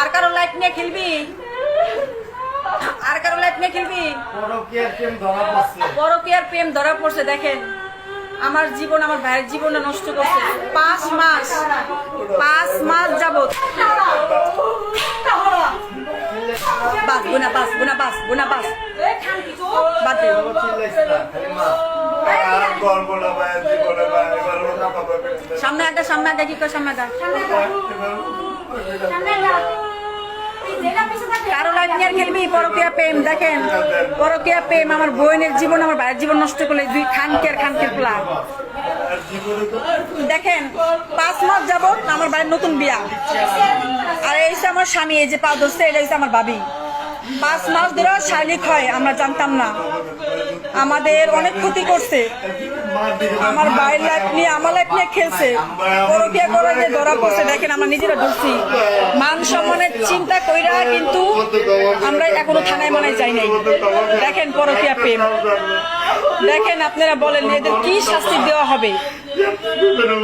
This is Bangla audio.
আর কারও লাইট নিয়ে খেলবি? আর কারও লাইট নিয়ে খেলবি? পরকীয়ার প্রেম ধরা পড়ছে। বড় কি আর প্রেম ধরা পড়ছে দেখেন। আমার জীবন আমার ভাইয়ের জীবনটা নষ্ট করছে। পাঁচ মাস পাঁচ মাস যাবত বাস গুনা বাস গুনা বাস গুনা বাস। বাদ জীবনে। সামনে একটা সামনে একটা কি করে সামনে একটা কারও লাইফ নিয়ে খেলবি? পরকিয়া প্রেম, দেখেন, পরকিয়া প্রেম আমার বোনের জীবন, আমার ভাইয়ের জীবন নষ্ট করলে দুই খানকে আর খানকে পোলা দেখেন, পাঁচ মাস যাব আমার বাড়ির নতুন বিয়া। আর এই আমার স্বামী, এই যে পা ধরছে, এটা হচ্ছে আমার ভাবি। পাঁচ মাস ধরে শারীরিক হয়, আমরা জানতাম না। আমাদের অনেক ক্ষতি করছে। আমার বাইরের লাইফ নিয়ে, আমার লাইফ নিয়ে খেলছে। পরকিয়া করে যে ধরা পড়ছে, দেখেন আমরা নিজেরা ঢুকছি। মান সম্মানের চিন্তা কইরা কিন্তু আমরা এখনও থানায় মানায় যাই নাই। দেখেন পরকিয়া প্রেম। দেখেন আপনারা বলেন এদের কি শাস্তি দেওয়া হবে? কোনো।